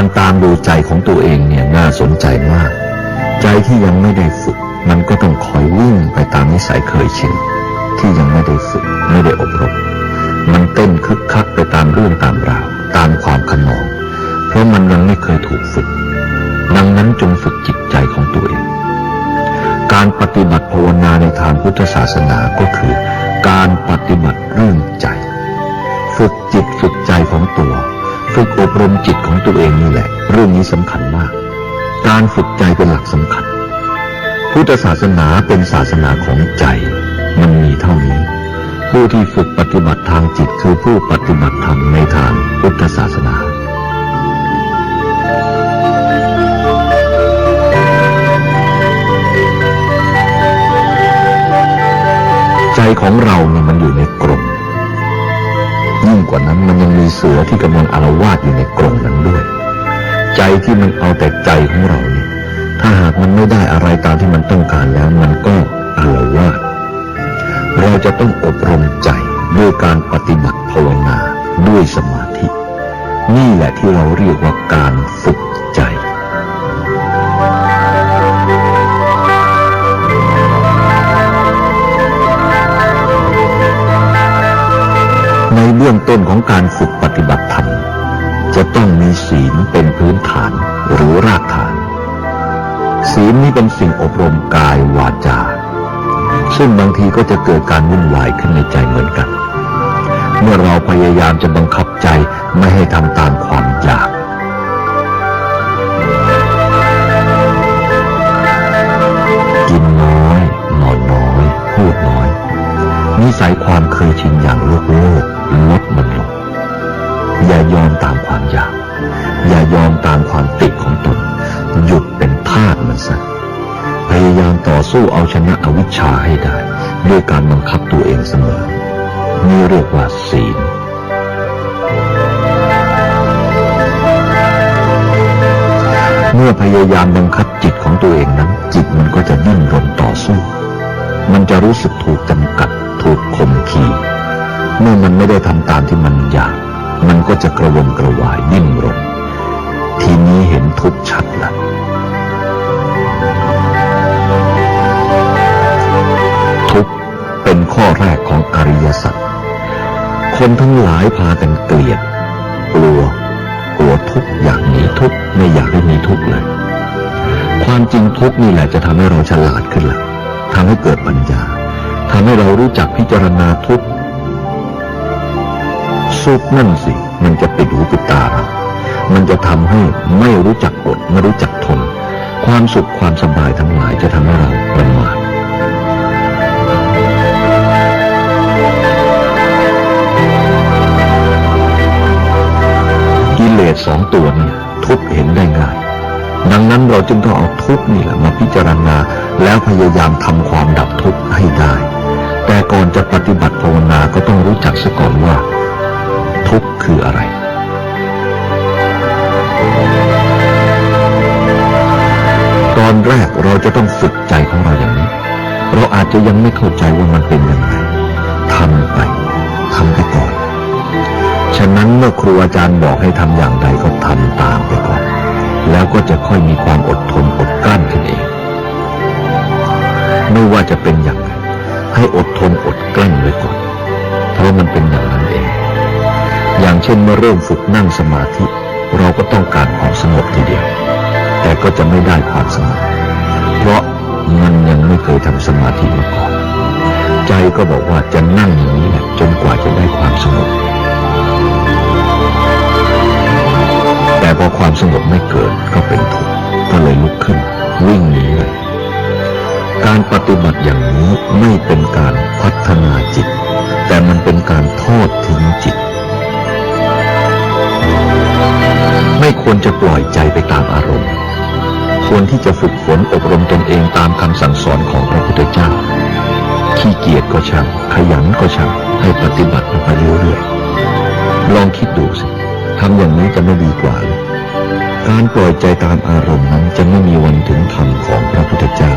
การตามดูใจของตัวเองเนี่ยน่าสนใจมาก ใจที่ยังไม่ได้ฝึก มันก็ต้องคอยวิ่งไปตามนิสัยเคยชินที่ยังไม่ได้ฝึกไม่ได้อบรม มันเต้นคึกคักไปตามเรื่องตามราว ตามความขนอง เพราะมันยังไม่เคยถูกฝึก ดังนั้นจงฝึกจิตใจของตัวเอง การปฏิบัติภาวนาในทางพุทธศาสนาก็คือ การปฏิบัติเรื่องใจ ฝึกจิตฝึกใจของตัว อบรมจิตของตัวเองนี่แหละ เรื่องนี้สำคัญมาก การฝึกใจเป็นหลักสำคัญ พุทธศาสนาเป็นศาสนาของใจ มันมีเท่านี้ ผู้ที่ฝึกปฏิบัติทางจิตคือผู้ปฏิบัติธรรมในทางพุทธศาสนาใจของเรา อที่กำลังอารวาสอยู่ในกรงนั้นด้วย ใจที่มันเอาแต่ใจของเราเนี่ยถ้าหากมันไม่ได้อะไรตามที่มันต้องการแล้วมันก็อารวาสเราจะต้องอบรมใจด้วยการปฏิบัติภาวนาด้วยสมาธิ นี่แหละที่เราเรียกว่าการฝึก ต้นของการฝึกปฏิบัติธรรม จะต้องมีศีลเป็นพื้นฐานหรือรากฐาน ศีลนี้เป็นสิ่งอบรมกายวาจา ซึ่งบางทีก็จะเกิดการวุ่นวายขึ้นในใจเหมือนกัน เมื่อเราพยายามจะบังคับใจไม่ให้ทำตามความอยากกินน้อยนอนน้อยพูดน้อยนิสัยความเคยชินอย่างโลกโลก อย่ายอมตามความอยาก อย่ายอมตามความติดของตน หยุดเป็นทาสมันซะพยายามต่อสู้เอาชนะอวิชชาให้ได้ด้วยการบังคับตัวเองเสมอ นี่เรียกว่าศีลเมื่อพยายามบังคับจิตของตัวเองนั้น จิตมันก็จะดิ้นรนต่อสู้ มันจะรู้สึกถูกจำกัด ถูกข่มขีเมื่อมันไม่ได้ทำตามที่มันอยาก มันก็จะกระวนกระวายดิ้นรนทีนี้เห็นทุกข์ชัดละทุกเป็นข้อแรกของอริยสัจคนทั้งหลายพากันเกลียดกลัวกลัวทุกข์อยากหนีทุกข์ไม่อยากให้มีทุกข์เลย ความจริงทุกข์นี่แหละจะทำให้เราฉลาดขึ้นละทำให้เกิดปัญญาทำให้เรารู้จักพิจารณาทุก ข์สุขนั่นสิ มันจะปิดหูปิดตาเรามันจะทำให้ไม่รู้จักอดไม่รู้จักทน ความสุขความสบายทั้งหลายจะทำให้เราประมาทกิเลสสองตัวนี่ทุกเห็นได้ง่าย ดังนั้นเราจึงต้องเอาทุกนี่แหละมาพิจารณาแล้วพยายามทำความดับทุกข์ให้ได้ แต่ก่อนจะปฏิบัติภาวนาก็ต้องรู้จักซะก่อนว่า คืออะไร ตอนแรกเราจะต้องฝึกใจของเราอย่างนี้ เราอาจจะยังไม่เข้าใจว่ามันเป็นยังไงทำไปทำไปก่อน ฉะนั้นเมื่อครูอาจารย์บอกให้ทำอย่างใดก็ทำตามไปก่อน แล้วก็จะค่อยมีความอดทนอดกลั้นขึ้นเอง ไม่ว่าจะเป็นอย่างไรให้อดทนอดกลั้นไว้ก่อน เพราะมันเป็นอย่างนั้น เองอย่างเช่นเมื่อเริ่มฝึกนั่งสมาธิ เราก็ต้องการความสงบทีเดียว แต่ก็จะไม่ได้ความสงบเพราะมันยังไม่เคยทำสมาธิมาก่อน ใจก็บอกว่าจะนั่งอย่างนี้แหละจนกว่าจะได้ความสงบ แต่พอความสงบไม่เกิดก็เป็นทุกข์ก็เลยลุกขึ้น วิ่งหนีเลยการปฏิบัติอย่างนี้ไม่เป็นการพัฒนาจิต ควรจะปล่อยใจไปตามอารมณ์ ควรที่จะฝึกฝนอบรมตนเองตามคำสั่งสอนของพระพุทธเจ้า ขี้เกียจก็ช่างขยันก็ช่างให้ปฏิบัติมันไปเรื่อยๆลองคิดดูสิทำอย่างนี้จะไม่ดีกว่าเลยการปล่อยใจตามอารมณ์นั้นจะไม่มีวันถึงธรรมของพระพุทธเจ้า